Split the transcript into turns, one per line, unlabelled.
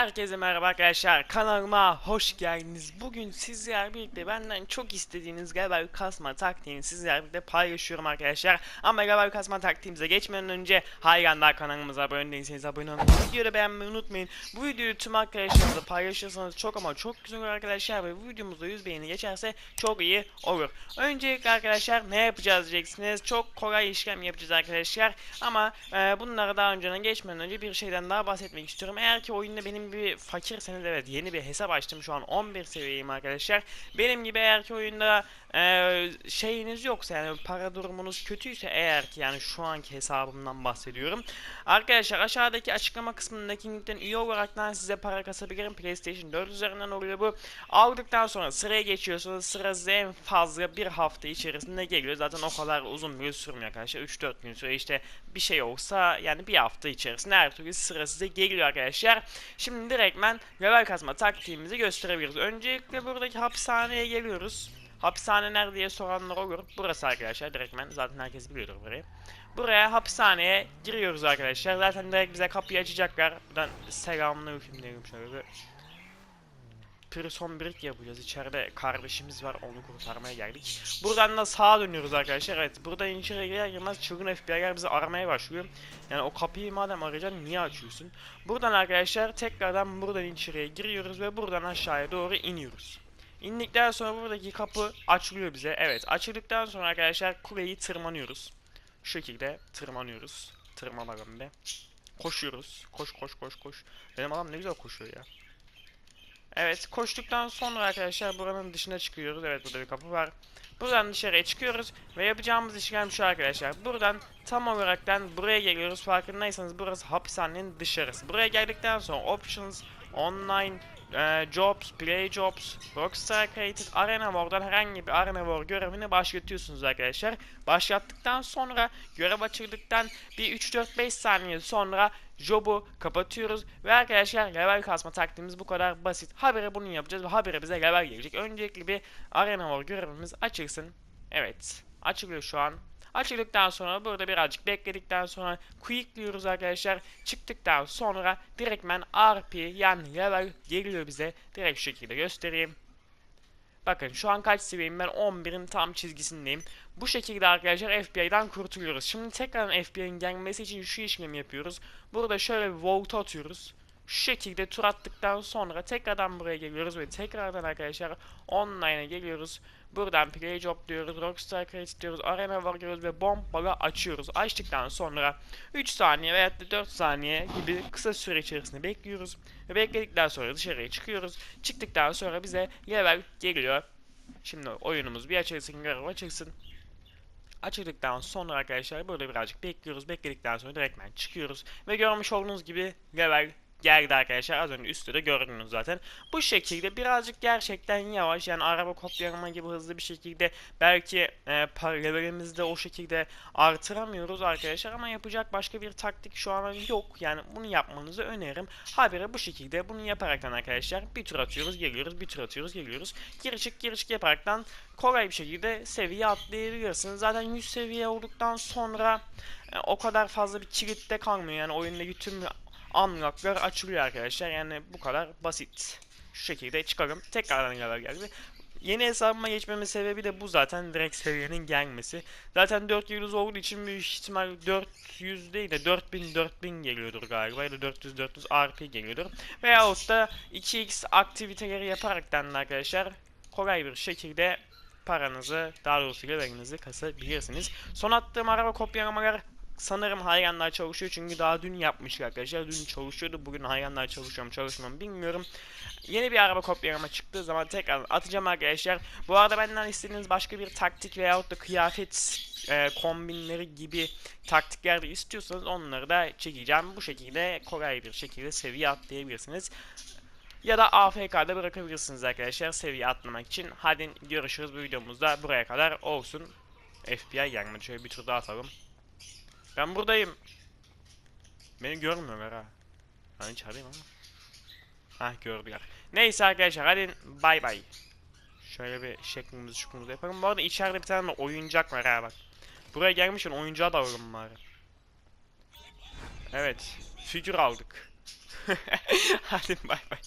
Herkese merhaba arkadaşlar kanalıma hoş geldiniz. Bugün sizler birlikte benden çok istediğiniz Gabel kasma taktiğini sizler birlikte paylaşıyorum arkadaşlar. Ama Gabel kasma taktiğimize geçmeden önce hayranlar kanalımıza abone değilseniz abone olmayı, videoyu beğenmeyi unutmayın. Bu videoyu tüm arkadaşlarınızla paylaşırsanız çok ama çok güzel olur arkadaşlar ve videomuzda 100 beğeni geçerse çok iyi olur. Öncelikle arkadaşlar ne yapacağız diyeceksiniz. Çok kolay işlem yapacağız arkadaşlar. Ama e, bunlara daha önceden geçmeden önce bir şeyden daha bahsetmek istiyorum. Eğer ki oyunda benim bir fakirseniz evet yeni bir hesap açtım. Şu an 11 seviyeyim arkadaşlar. Benim gibi eğer ki oyunda e, şeyiniz yoksa yani para durumunuz kötüyse eğer ki yani şu anki hesabımdan bahsediyorum. Arkadaşlar aşağıdaki açıklama kısmındaki linkten üye olaraktan size para kasabilirim. PlayStation 4 üzerinden oluyor bu. Aldıktan sonra sıraya geçiyorsunuz. Sıra size en fazla bir hafta içerisinde geliyor. Zaten o kadar uzun bir sürmüyor arkadaşlar. 3-4 gün süre işte bir şey olsa yani bir hafta içerisinde her türlü sıra size geliyor arkadaşlar. Şimdi direktmen level kasma taktiğimizi gösterebiliriz. Öncelikle buradaki hapishaneye geliyoruz. Hapishane nerede diye soranlar olur. Burası arkadaşlar direktmen. Zaten herkes biliyordur burayı. Buraya hapishaneye giriyoruz arkadaşlar. Zaten direkt bize kapıyı açacaklar. Buradan selamünaleyküm diyelim şöyle. Prison Break yapacağız. İçeride kardeşimiz var. Onu kurtarmaya geldik. Buradan da sağa dönüyoruz arkadaşlar. Evet. Burada içeri girer girmez çılgın FBI'ler bizi aramaya başlıyor. Yani o kapıyı madem arayacaksın niye açıyorsun? Buradan arkadaşlar tekrardan buradan içeriye giriyoruz ve buradan aşağıya doğru iniyoruz. İndikten sonra buradaki kapı açılıyor bize. Evet açıldıktan sonra arkadaşlar kuleyi tırmanıyoruz. Şu şekilde tırmanıyoruz. Tırmanalım be. Koşuyoruz. Koş koş koş koş. Benim adam ne güzel koşuyor ya. Evet koştuktan sonra arkadaşlar buranın dışına çıkıyoruz. Evet burada bir kapı var. Buradan dışarıya çıkıyoruz ve yapacağımız işlem şu arkadaşlar. Buradan tam olaraktan buraya geliyoruz. Farkındaysanız burası hapishanenin dışarısı. Buraya geldikten sonra options, online, e, jobs, play jobs, rockstar created, arena war'dan herhangi bir arena war görevini başlatıyorsunuz arkadaşlar. Başlattıktan sonra görev açıldıktan bir 3-4-5 saniye sonra job'u kapatıyoruz ve arkadaşlar level kasma taktiğimiz bu kadar basit. Habire bunu yapacağız ve habire bize level gelecek. Öncelikle bir arena war görevimiz açılsın. Evet açılıyor şu an. Açıldıktan sonra burada birazcık bekledikten sonra quickliyoruz arkadaşlar. Çıktıktan sonra direktmen RP yani level geliyor bize. Direkt şu şekilde göstereyim. Bakın şu an kaç seviyeyim ben 11'in tam çizgisindeyim. Bu şekilde arkadaşlar FBI'den kurtuluyoruz. Şimdi tekrardan FBI'nin gelmesi için şu işlemi yapıyoruz. Burada şöyle bir volt atıyoruz. Şu şekilde tur attıktan sonra tekrardan buraya geliyoruz ve tekrardan arkadaşlar online'a geliyoruz. Buradan play job diyoruz, rockstar credit diyoruz, arena var diyoruz ve bombalı açıyoruz. Açtıktan sonra 3 saniye veya da 4 saniye gibi kısa süre içerisinde bekliyoruz. Ve bekledikten sonra dışarıya çıkıyoruz. Çıktıktan sonra bize level geliyor. Şimdi oyunumuz bir açılsın, görev açılsın. Açıldıktan sonra arkadaşlar burada birazcık bekliyoruz. Bekledikten sonra direktmen çıkıyoruz. Ve görmüş olduğunuz gibi level geldi arkadaşlar. Az önce üstte de gördünüz zaten. Bu şekilde birazcık gerçekten yavaş yani araba kopyalama gibi hızlı bir şekilde belki e, levelimizi de o şekilde artıramıyoruz arkadaşlar ama yapacak başka bir taktik şu an yok. Yani bunu yapmanızı öneririm. Habire bu şekilde bunu yaparaktan arkadaşlar bir tur atıyoruz geliyoruz bir tur atıyoruz geliyoruz. Geri çık yaparaktan kolay bir şekilde seviye atlayabilirsiniz. Zaten 100 seviye olduktan sonra e, o kadar fazla bir kilitte kalmıyor. Yani oyundaki tüm unlocklar açılıyor arkadaşlar. Yani bu kadar basit. Şu şekilde çıkalım. Tekrardan level geldi. Yeni hesabıma geçmemin sebebi de bu zaten direkt seviyenin gelmesi. Zaten 4 yıldız olduğu için büyük ihtimal 400 değil de 4000 4000 geliyordur galiba ya da 400 400 RP geliyordur. Veyahut da 2x aktiviteleri yaparaktan da arkadaşlar kolay bir şekilde paranızı daha doğrusu levelinizi kasabilirsiniz. Son attığım araba kopyalamalar sanırım hayranlar çalışıyor çünkü daha dün yapmıştık arkadaşlar. Dün çalışıyordu. Bugün hayranlar çalışıyor mu çalışmıyor mu bilmiyorum. Yeni bir araba kopyalama çıktığı zaman tekrar atacağım arkadaşlar. Bu arada benden istediğiniz başka bir taktik veyahut da kıyafet e, kombinleri gibi taktikler de istiyorsanız onları da çekeceğim. Bu şekilde kolay bir şekilde seviye atlayabilirsiniz. Ya da AFK'da bırakabilirsiniz arkadaşlar seviye atlamak için. Hadi görüşürüz bu videomuzda buraya kadar olsun. FBI gelmedi. Şöyle bir tur daha atalım. Ben buradayım. Beni görmüyorlar ha. Ben içerideyim ama. Hah gördüler. Neyse arkadaşlar hadi bay bay. Şöyle bir şeklimizi şuklumuzu yapalım. Bu arada içeride bir tane oyuncak var ha bak. Buraya gelmişken oyuncağı da alalım bari. Evet. Figür aldık. Hadi bay bay.